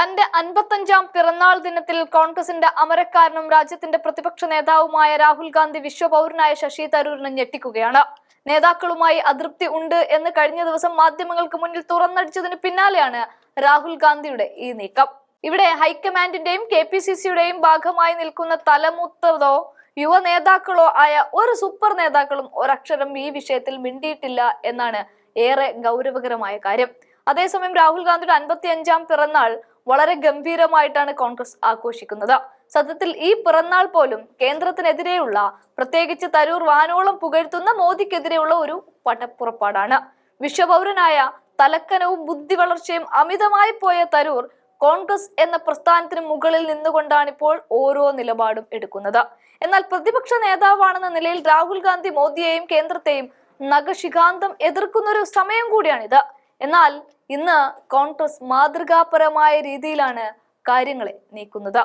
തന്റെ അൻപത്തഞ്ചാം പിറന്നാൾ ദിനത്തിൽ കോൺഗ്രസിന്റെ അമരക്കാരനും രാജ്യത്തിന്റെ പ്രതിപക്ഷ നേതാവുമായ രാഹുൽ ഗാന്ധി വിശ്വപൗരനായ ശശി തരൂരിനെ ഞെട്ടിക്കുകയാണ്. നേതാക്കളുമായി അതൃപ്തി ഉണ്ട് എന്ന് കഴിഞ്ഞ ദിവസം മാധ്യമങ്ങൾക്ക് മുന്നിൽ തുറന്നടിച്ചതിന് പിന്നാലെയാണ് രാഹുൽ ഗാന്ധിയുടെ ഈ നീക്കം. ഇവിടെ ഹൈക്കമാൻഡിന്റെയും കെ പി സി സിയുടെയും ഭാഗമായി നിൽക്കുന്ന തലമുത്തതോ യുവ നേതാക്കളോ ആയ ഒരു സൂപ്പർ നേതാക്കളും ഒരക്ഷരം ഈ വിഷയത്തിൽ മിണ്ടിയിട്ടില്ല എന്നാണ് ഏറെ ഗൗരവകരമായ കാര്യം. അതേസമയം രാഹുൽ ഗാന്ധിയുടെ അൻപത്തി അഞ്ചാം പിറന്നാൾ വളരെ ഗംഭീരമായിട്ടാണ് കോൺഗ്രസ് ആഘോഷിക്കുന്നത്. സത്യത്തിൽ ഈ പിറന്നാൾ പോലും കേന്ദ്രത്തിനെതിരെയുള്ള പ്രത്യേകിച്ച് തരൂർ വാനോളം പുകഴ്ത്തുന്ന മോദിക്കെതിരെയുള്ള ഒരു പടപ്പുറപ്പാടാണ്. വിശ്വപൗരനായ തലക്കനവും ബുദ്ധി വളർച്ചയും അമിതമായി പോയ തരൂർ കോൺഗ്രസ് എന്ന പ്രസ്ഥാനത്തിന് മുകളിൽ നിന്നുകൊണ്ടാണ് ഇപ്പോൾ ഓരോ നിലപാടും എടുക്കുന്നത്. എന്നാൽ പ്രതിപക്ഷ നേതാവാണെന്ന നിലയിൽ രാഹുൽ ഗാന്ധി മോദിയെയും കേന്ദ്രത്തെയും നഖശികാന്തം എതിർക്കുന്ന ഒരു സമയം കൂടിയാണിത്. എന്നാൽ ഇന്ന് കോൺഗ്രസ് മാതൃകാപരമായ രീതിയിലാണ് കാര്യങ്ങളെ നീക്കുന്നത്.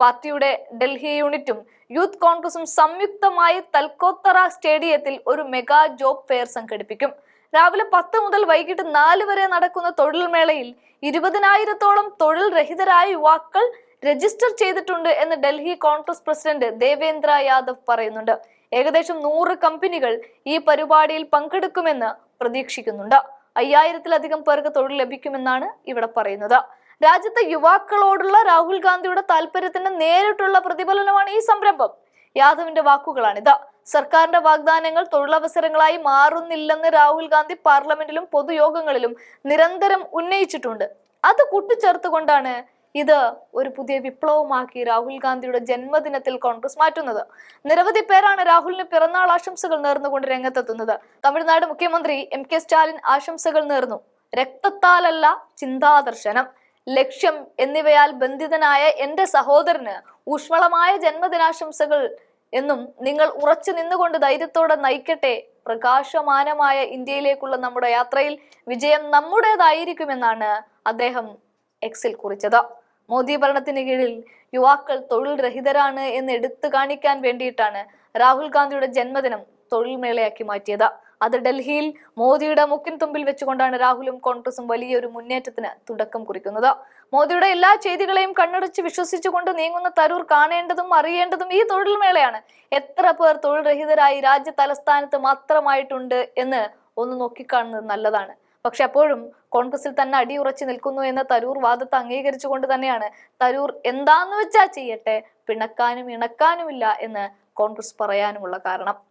പാർട്ടിയുടെ ഡൽഹി യൂണിറ്റും യൂത്ത് കോൺഗ്രസും സംയുക്തമായി തൽക്കോത്തറ സ്റ്റേഡിയത്തിൽ ഒരു മെഗാ ജോബ് ഫെയർ സംഘടിപ്പിക്കും. രാവിലെ പത്ത് മുതൽ വൈകിട്ട് നാല് വരെ നടക്കുന്ന തൊഴിൽ മേളയിൽ ഇരുപതിനായിരത്തോളം തൊഴിൽ രഹിതരായ യുവാക്കൾ രജിസ്റ്റർ ചെയ്തിട്ടുണ്ട് എന്ന് ഡൽഹി കോൺഗ്രസ് പ്രസിഡന്റ് ദേവേന്ദ്ര യാദവ് പറയുന്നുണ്ട്. ഏകദേശം നൂറ് കമ്പനികൾ ഈ പരിപാടിയിൽ പങ്കെടുക്കുമെന്ന് പ്രതീക്ഷിക്കുന്നുണ്ട്. അയ്യായിരത്തിലധികം പേർക്ക് തൊഴിൽ ലഭിക്കുമെന്നാണ് ഇവിടെ പറയുന്നത്. രാജ്യത്തെ യുവാക്കളോടുള്ള രാഹുൽ ഗാന്ധിയുടെ താല്പര്യത്തിന് നേരിട്ടുള്ള പ്രതിഫലനമാണ് ഈ സംരംഭം. യാദവിന്റെ വാക്കുകളാണിത്. സർക്കാരിന്റെ വാഗ്ദാനങ്ങൾ തൊഴിലവസരങ്ങളായി മാറുന്നില്ലെന്ന് രാഹുൽ ഗാന്ധി പാർലമെന്റിലും പൊതുയോഗങ്ങളിലും നിരന്തരം ഉന്നയിച്ചിട്ടുണ്ട്. അത് കൂട്ടിച്ചേർത്തുകൊണ്ടാണ് ഇത് ഒരു പുതിയ വിപ്ലവമാക്കി രാഹുൽ ഗാന്ധിയുടെ ജന്മദിനത്തിൽ കോൺഗ്രസ് മാറ്റുന്നത്. നിരവധി പേരാണ് രാഹുലിന് പിറന്നാൾ ആശംസകൾ നേർന്നുകൊണ്ട് രംഗത്തെത്തുന്നത്. തമിഴ്നാട് മുഖ്യമന്ത്രി എം കെ സ്റ്റാലിൻ ആശംസകൾ നേർന്നു. രക്തത്താലല്ല ചിന്താദർശനം. ലക്ഷ്യം എന്നിവയാൽ ബന്ധിതനായ എന്റെ സഹോദരന് ഊഷ്മളമായ ജന്മദിനാശംസകൾ എന്നും നിങ്ങൾ ഉറച്ചു നിന്നുകൊണ്ട് ധൈര്യത്തോടെ നയിക്കട്ടെ പ്രകാശമാനമായ ഇന്ത്യയിലേക്കുള്ള നമ്മുടെ യാത്രയിൽ വിജയം നമ്മുടേതായിരിക്കുമെന്നാണ് അദ്ദേഹം എക്സിൽ കുറിച്ചത്. മോദി ഭരണത്തിന് കീഴിൽ യുവാക്കൾ തൊഴിൽ രഹിതരാണ് എന്ന് എടുത്തു കാണിക്കാൻ വേണ്ടിയിട്ടാണ് രാഹുൽ ഗാന്ധിയുടെ ജന്മദിനം തൊഴിൽ മേളയാക്കി മാറ്റിയത്. അത് ഡൽഹിയിൽ മോദിയുടെ മുക്കിൻ തുമ്പിൽ വെച്ചുകൊണ്ടാണ് രാഹുലും കോൺഗ്രസും വലിയൊരു മുന്നേറ്റത്തിന് തുടക്കം കുറിക്കുന്നത്. മോദിയുടെ എല്ലാ ചെയ്തികളെയും കണ്ണടച്ച് വിശ്വസിച്ചുകൊണ്ട് നീങ്ങുന്ന തരൂർ കാണേണ്ടതും അറിയേണ്ടതും ഈ തൊഴിൽ മേളയാണ്. എത്ര പേർ തൊഴിൽ രഹിതരായി രാജ്യ തലസ്ഥാനത്ത് മാത്രമായിട്ടുണ്ട് എന്ന് ഒന്ന് നോക്കിക്കാണുന്നത് നല്ലതാണ്. പക്ഷെ അപ്പോഴും കോൺഗ്രസിൽ തന്നെ അടിയുറച്ചു നിൽക്കുന്നു എന്ന തരൂർ വാദത്തെ അംഗീകരിച്ചുകൊണ്ട് തന്നെയാണ്. തരൂർ എന്താന്ന് വെച്ചാ ചെയ്യട്ടെ? പിണക്കാനും ഇണക്കാനുമില്ല എന്ന് കോൺഗ്രസ് പറയാനുമുള്ള കാരണം.